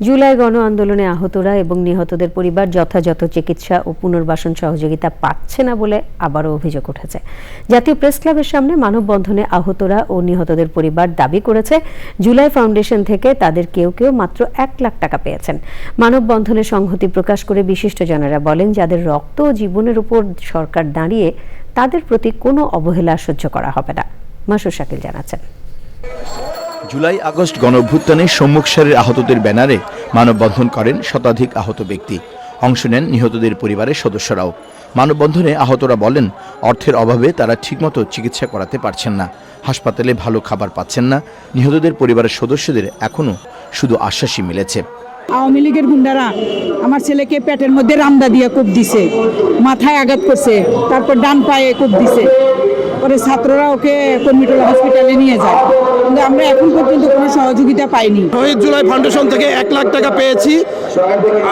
জুলাই গণ আন্দোলনে আহতরা এবং নিহতদের পরিবার যথাযথ চিকিৎসা ও পুনর্বাসন সহযোগিতা পাচ্ছে না বলে আবারও অভিযোগ উঠেছে। জাতীয় প্রেস ক্লাবের সামনে মানববন্ধনে আহতরা ও নিহতদের পরিবার দাবি করেছে, জুলাই ফাউন্ডেশন থেকে তাদের কেউ কেউ মাত্র এক লাখ টাকা পেয়েছেন। মানববন্ধনে সংহতি প্রকাশ করে বিশিষ্টজনেরা বলেন, যাদের রক্ত ও জীবনের উপর সরকার দাঁড়িয়ে তাদের প্রতি কোনো অবহেলা সহ্য করা হবে না। মাসুর শাকিল জানাচ্ছেন। জুলাই, আগস্ট গণঅভ্যুত্থানে সম্মুখ সারির আহতদের ব্যানারে মানববন্ধন করেন শতাধিক আহত ব্যক্তি। অংশ নেন নিহতদের পরিবারের সদস্যরাও। মানববন্ধনে আহতরা বলেন, অর্থের অভাবে তারা ঠিকমতো চিকিৎসা করাতে পারছেন না। হাসপাতালে ভালো খাবার পাচ্ছেন না। নিহতদের পরিবারের সদস্যদের এখনও শুধু আশ্বাসই মিলেছে। আওয়ামী লীগের গুন্ডারা আমার ছেলেকে পেটের মধ্যে রামদা দিয়ে কোপ দিছে মাথায় আঘাত করছে তারপর ডান পায়ে কোপ দিছে। পরে ছাত্ররা ওকে কর্মিটোলা হসপিটালে নিয়ে যায়। কিন্তু আমরা এখন পর্যন্ত কোনো সহযোগিতা পাইনি। শহীদ জুলাই ফাউন্ডেশন থেকে এক লাখ টাকা পেয়েছি।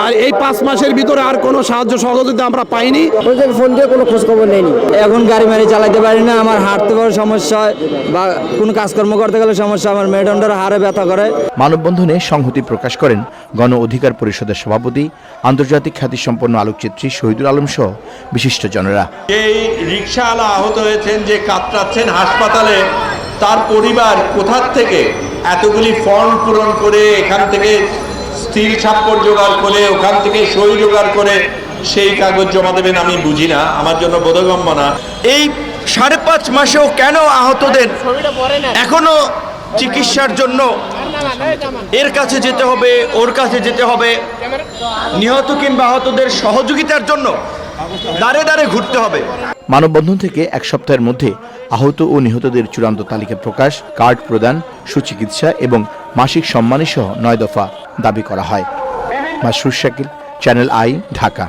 আর এই পাঁচ মাসের ভিতরে আর কোনো সাহায্য সহযোগিতা আমরা পাইনি। ওদের ফোন দিয়ে কোনো খোঁজ খবর নেয়নি এখন গাড়ি মারি চালাতে পারি না আমার হাঁটতে পারে সমস্যা হয় বা কোনো কাজকর্ম করতে গেলে সমস্যা আমার মেরুদণ্ডের হাড়ে ব্যথা করে। মানববন্ধনে সংহতি প্রকাশ করেন গণ অধিকার পরিষদের সভাপতি আন্তর্জাতিক খ্যাতিসম্পন্ন আলোকচিত্রী শহীদুল আলম সহ বিশিষ্টজনেরা। এই রিক্সাওয়ালা আহত হয়েছেন যে কাতরাচ্ছেন হাসপাতালে তার পরিবার কোথার থেকে এতগুলি ফর্ম পূরণ করে এখান থেকে স্টিল ছাপ্পর জোগাড় করে ওখান থেকে সই জোগাড় করে সেই কাগজ জমা দেবেন আমি বুঝি না আমার জন্য বোধগম্য না। এই সাড়ে পাঁচ মাসেও কেন আহতদের এখনও চিকিৎসার জন্য এর কাছে যেতে হবে, ওর কাছে যেতে হবে। নিহত কিংবা আহতদের সহযোগিতার জন্য দাঁড়ে দাঁড়ে ঘুরতে হবে। মানববন্ধন থেকে এক সপ্তাহের মধ্যে আহত ও নিহতদের চূড়ান্ত তালিকা প্রকাশ, কার্ড প্রদান, সুচিকিৎসা এবং মাসিক সম্মানী সহ নয় দফা দাবি করা হয়। Masrur Shakil, channel I, Dhaka.